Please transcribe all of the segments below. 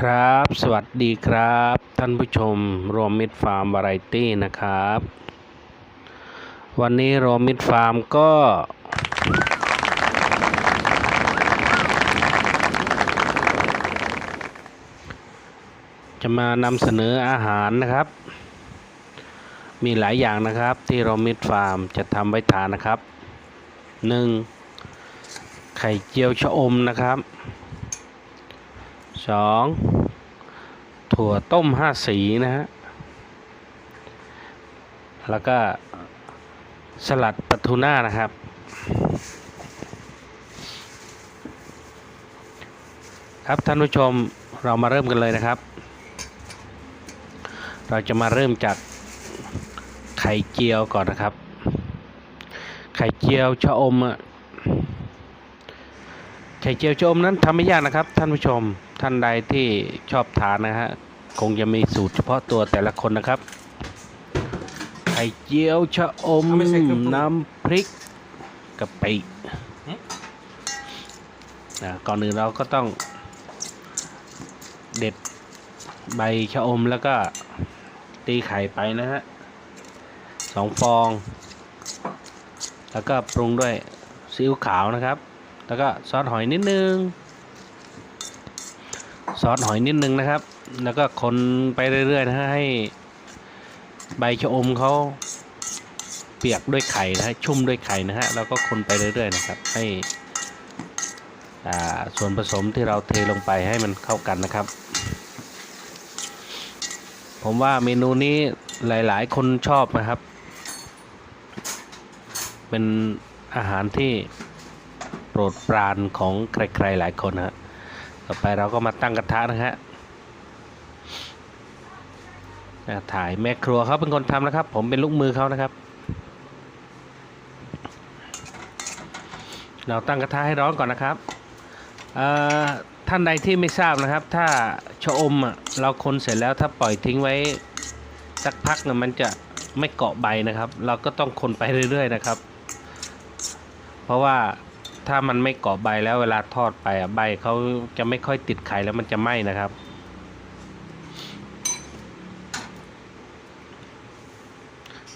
ครับ สวัสดีครับ ท่านผู้ชมรวมมิตรฟาร์มวาไรตี้นะครับ วันนี้รวมมิตรฟาร์มก็ จะมานำเสนออาหารนะครับ มีหลายอย่างนะครับ ที่รวมมิตรฟาร์มจะทำไว้ทานนะครับ 1. ไข่เจียวชะอมนะครับ สองถั่วต้มห้าสีนะฮะ แล้วก็สลัดปลาทูน่านะครับ ครับท่านผู้ชมเรามาเริ่มกันเลยนะครับ เราจะมาเริ่มจากไข่เจียวก่อนนะครับ ไข่เจียวชะอมอะ ไข่เจียวชะอมนั้นทำไม่ยากนะครับ ท่านผู้ชมท่านใดที่ชอบทานนะฮะคงจะมีสูตรเฉพาะตัวแต่ละคนนะครับ ไข่เจียวชะอม น้ำพริกกะปินะก่อนอื่นเราก็ต้อง เด็ดใบชะอมแล้วก็ตีไข่ไปนะฮะสองฟอง แล้วก็ปรุงด้วยซีอิ๊วขาวนะครับ แล้วก็ซอสหอยนิดนึง ซอสหอยนิดนึงนะครับ แล้วก็คนไปเรื่อยๆนะฮะให้ใบชะอมเขาเปียกด้วยไข่นะฮะชุ่มด้วยไข่นะฮะแล้วก็คนไปเรื่อยๆนะครับ ให้ส่วนผสมที่เราเทลงไปให้มันเข้ากันนะครับ ผมว่าเมนูนี้หลายๆ คนชอบนะครับ เป็นอาหารที่ โปรดปรานของใครๆหลายคนฮะต่อไปเราก็มาตั้งกระทะนะฮะถ่ายแม่ครัวเขาเป็นคนทำนะครับ ผมเป็นลูกมือเขานะครับ เราตั้งกระทะให้ร้อนก่อนนะครับท่านใดที่ไม่ทราบนะครับ ถ้าชะอมเราคนเสร็จแล้วถ้าปล่อยทิ้งไว้สักพักนะมันจะไม่เกาะใบนะครับ เราก็ต้องคนไปเรื่อย ๆ นะครับ เพราะว่า ถ้ามันไม่เกาะใบแล้วเวลาทอดไปอะใบเขาจะไม่ค่อยติดไข่แล้วมันจะไหม้นะครับ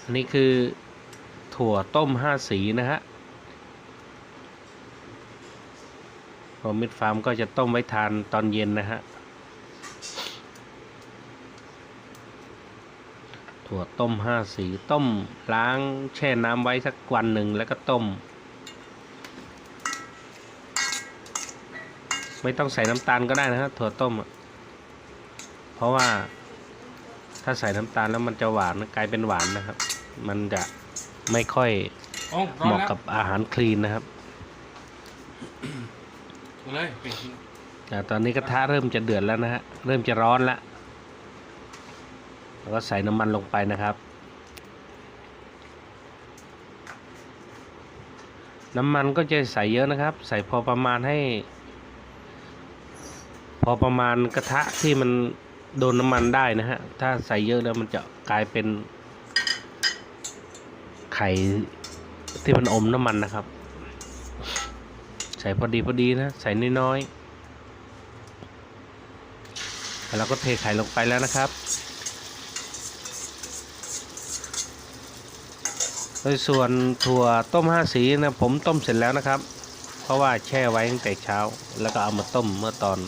อันนี้คือถั่วต้มห้าสีนะฮะโรมิดฟาร์มก็จะต้มไว้ทานตอนเย็นนะฮะ ถั่วต้มห้าสีต้มล้างแช่น้ำไว้สักวันหนึ่งแล้วก็ต้ม ไม่ต้องใส่น้ำตาลก็ได้นะฮะถั่วต้มอะเพราะว่าถ้าใส่น้ำตาลแล้วมันจะหวานกลายเป็นหวานนะครับ มันจะไม่ค่อยโอ้ร้อเหนมาะแล้วกับอาหารคลีนนะครับเอาเลยไปแต่ตอนนี้กระทะเริ่มจะเดือดแล้วนะฮะเริ่มจะร้อนแล้วแล้วก็ใส่น้ำมันลงไปนะครับ น้ำมันก็จะใส่เยอะนะครับ ใส่พอประมาณให้ พอประมาณกระทะที่มันโดนน้ำมันได้นะฮะ ถ้าใส่เยอะแล้วมันจะกลายเป็น ไข่ที่มันอมน้ำมันนะครับ ใส่พอดีพอดีนะ ใส่น้อยๆแล้วก็เทไข่ลงไปแล้วนะครับโดยส่วนถั่วต้มห้าสีนะผมต้มเสร็จแล้วนะครับ เพราะว่าแช่ไว้ตั้งแต่เช้า แล้วก็เอามาต้มเมื่อตอน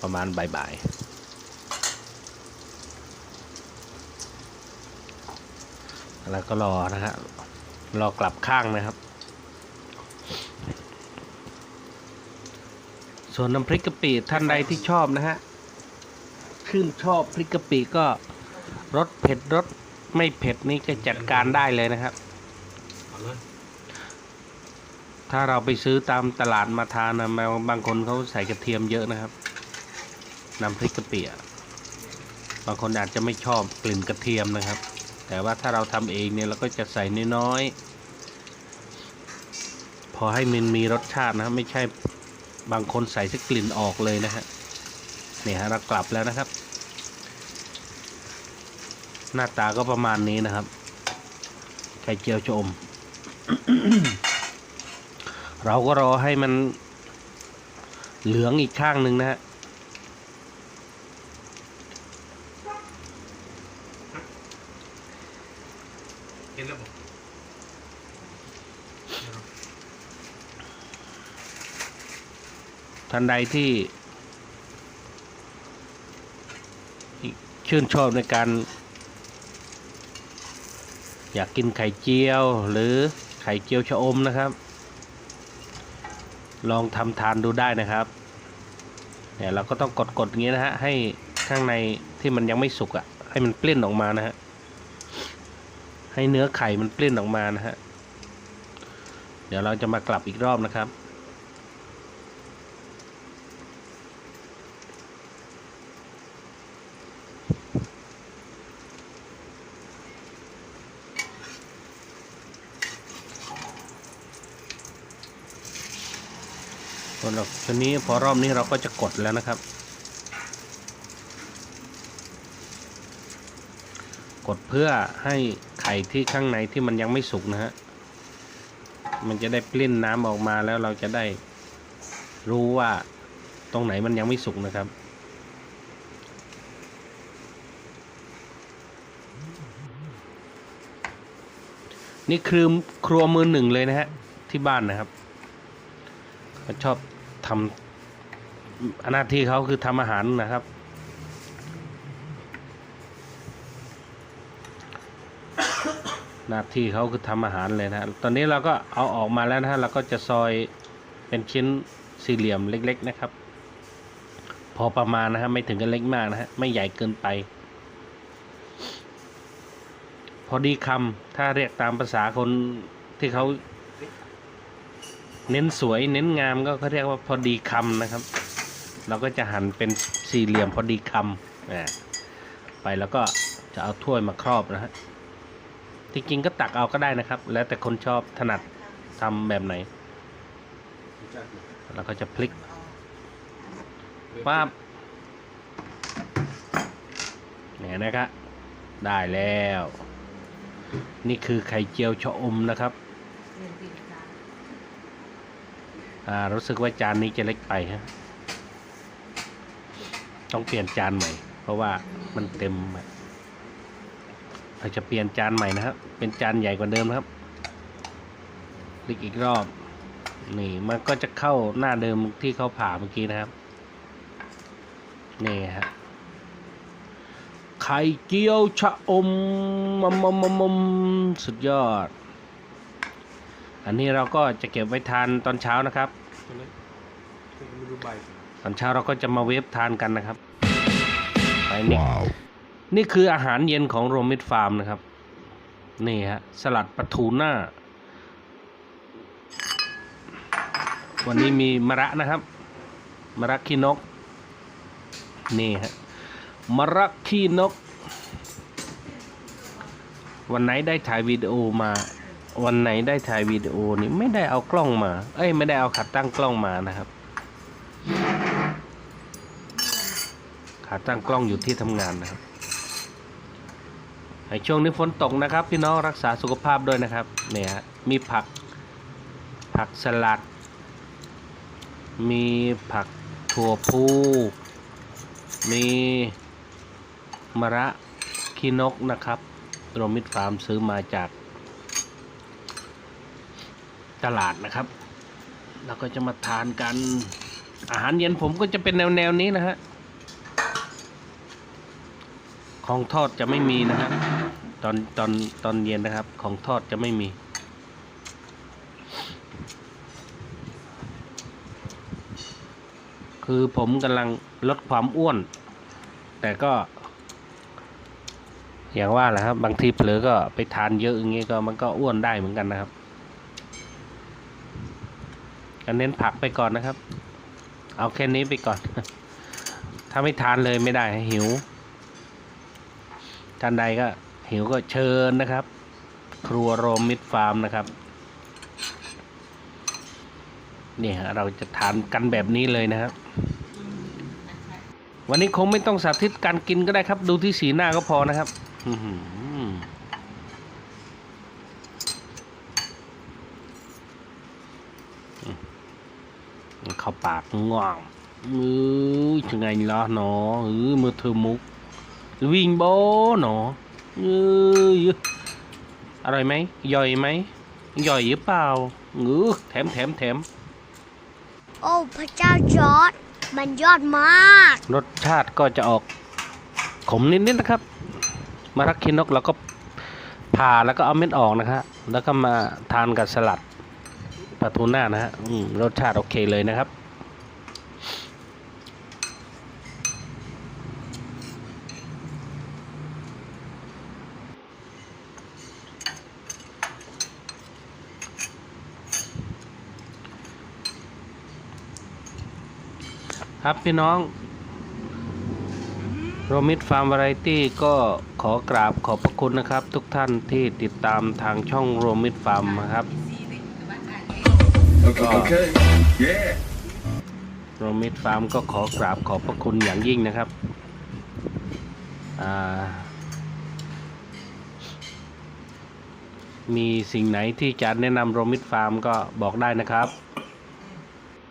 ประมาณบ่ายๆแล้วก็รอนะฮะรอกลับข้างนะครับ ส่วนน้ำพริกกะปิท่านใดที่ชอบนะฮะขึ้นชอบพริกกะปิก็รสเผ็ดรสไม่เผ็ดนี่ก็จัดการได้เลยนะครับเอาเลย ถ้าเราไปซื้อตามตลาดมาทานนะบางคนเขาใส่กระเทียมเยอะนะครับน้ำพริกกะเปิอะบางคนอาจจะไม่ชอบกลิ่นกระเทียมนะครับ แต่ว่าถ้าเราทำเองเนี่ยเราก็จะใส่น้อยๆพอให้มันมีรสชาตินะครับไม่ใช่บางคนใส่สักกลิ่นออกเลยนะฮะเนี่ยฮะเรากลับแล้วนะครับ หน้าตาก็ประมาณนี้นะครับไข่เจียวชะอม เราก็รอให้มันเหลืองอีกข้างหนึ่งนะฮะเห็นแล้วบอกท่านใดที่ชื่นชอบในการ อยากกินไข่เจียวหรือไข่เจียวชะอมนะครับ ลองทำทานดูได้นะครับเนี่ยเราก็ต้องกดกดๆอย่างนี้นะฮะให้ข้างในที่มันยังไม่สุกอะ่ะให้มันปลิ้นออกมานะฮะให้เนื้อไข่มันปลิ้นออกมานะฮะเดี๋ยวเราจะมากลับอีกรอบนะครับ หรับชุดนี้พอรอบนี้เราก็จะกดแล้วนะครับ กดเพื่อให้ไข่ที่ข้างในที่มันยังไม่สุกนะฮะ มันจะได้ปลิ้นน้ำออกมาแล้วเราจะได้รู้ว่าตรงไหนมันยังไม่สุกนะครับนี่คือครัวมือหนึ่งเลยนะฮะ ที่บ้านนะครับ ชอบ ทำหน้าที่เขาคือทำอาหารนะครับ หน้าที่เขาคือทำอาหารเลยนะตอนนี้เราก็เอาออกมาแล้วนะฮะเราก็จะซอยเป็นชิ้นสี่เหลี่ยมเล็ก ๆ นะครับ พอประมาณนะฮะไม่ถึงกับเล็กมากนะฮะไม่ใหญ่เกินไป พอดีคำถ้าเรียกตามภาษาคนที่เขา เน้นสวยเน้นงามก็เขาเรียกว่าพอดีคำนะครับ เราก็จะหั่นเป็นสี่เหลี่ยมพอดีคำอ่าไปแล้วก็จะเอาถ้วยมาครอบนะฮะที่จริงก็ตักเอาก็ได้นะครับ แล้วแต่คนชอบถนัดทำแบบไหนเราก็จะพลิกป้าบเนี่ยนะครับได้แล้ว นี่คือไข่เจียวชะอมนะครับ อ่า รู้สึกว่าจานนี้จะเล็กไปฮะต้องเปลี่ยนจานใหม่ เพราะว่ามันเต็มอะเราจะเปลี่ยนจานใหม่นะครับ เป็นจานใหญ่กว่าเดิมนะครับพลิกอีกรอบ นี่มันก็จะเข้าหน้าเดิมที่เขาผ่าเมื่อกี้นะครับ นี่ฮะไข่เจียวชะอมมมมมมสุดยอด อันนี้เราก็จะเก็บไว้ทานตอนเช้านะครับ ตอนเช้าเราก็จะมาเวฟทานกันนะครับไปนี่นี่คืออาหารเย็นของโรมิดฟาร์มนะครับ นี่ฮะ สลัดปลาทูน่า วันนี้มีมะระนะครับมะระขี้นก นี่ฮะมะระขี้นก วันไหนได้ถ่ายวิดีโอมา วันไหนได้ถ่ายวิดีโอนี่ไม่ได้เอากล้องมา เอ้ยไม่ได้เอาขัดตั้งกล้องมานะครับ ขาตั้งกล้องอยู่ที่ทำงานนะครับในช่วงนี้ฝนตกนะครับ พี่น้องรักษาสุขภาพด้วยนะครับเนี่ยฮะมีผักผักสลัด มีผักถั่วพูมีมะระคีนกนะครับโรมิดฟาร์มซื้อมาจากตลาดนะครับ เราก็จะมาทานกันอาหารเย็นผมก็จะเป็นแนวแนวนี้นะฮะ ของทอดจะไม่มีนะฮะตอนตอนตอนเย็นนะครับ ของทอดจะไม่มี คือผมกำลังลดความอ้วน แต่ก็ อย่างว่าแหละครับ บางทีเผลอก็ไปทานเยอะอย่างเงี้ยก็มันก็อ้วนได้เหมือนกันนะครับก็เน้นผักไปก่อนนะครับ เอาแค่นี้ไปก่อน ถ้าไม่ทานเลยไม่ได้หิว ท่านใดก็หิวก็เชิญนะครับ ครัวโรมมิดฟาร์มนะครับนี่ฮะเราจะทานกันแบบนี้เลยนะครับ วันนี้คงไม่ต้องสาธิตการกินก็ได้ครับ ดูที่สีหน้าก็พอนะครับเข้าปากง่วงมือจังไงล่ะหนอเออมือเธอมุก วิ่งโบหนอเอออร่อยไหมย่อยไหมย่อยหรือเปล่าเออแถมแถมแถมโอ้พระเจ้าจอร์ดมันยอดมาก รสชาติก็จะออกขมนิดๆนะครับ มารักคินกเราก็ผ่าแล้วก็เอาเม็ดออกนะครับแล้วก็มาทานกับสลัดปลาทูน่านะฮะอืมรสชาติโอเคเลยนะครับ ครับพี่น้องโรมิดฟาร์มวาไรตี้ก็ขอกราบขอบพระคุณนะครับ ทุกท่านที่ติดตามทางช่องโรมิดฟาร์มนะครับ Okay. okay. Yeah. โรมิดฟาร์มก็ขอกราบขอบพระคุณอย่างยิ่งนะครับอ่ามีสิ่งไหนที่จะแนะนำโรมิดฟาร์มก็บอกได้นะครับ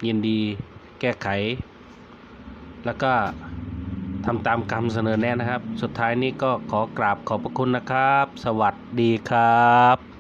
ยินดีแก้ไข แล้วก็ทำตามคำเสนอแนะนะครับ สุดท้ายนี้ก็ขอกราบขอบพระคุณนะครับ สวัสดีครับ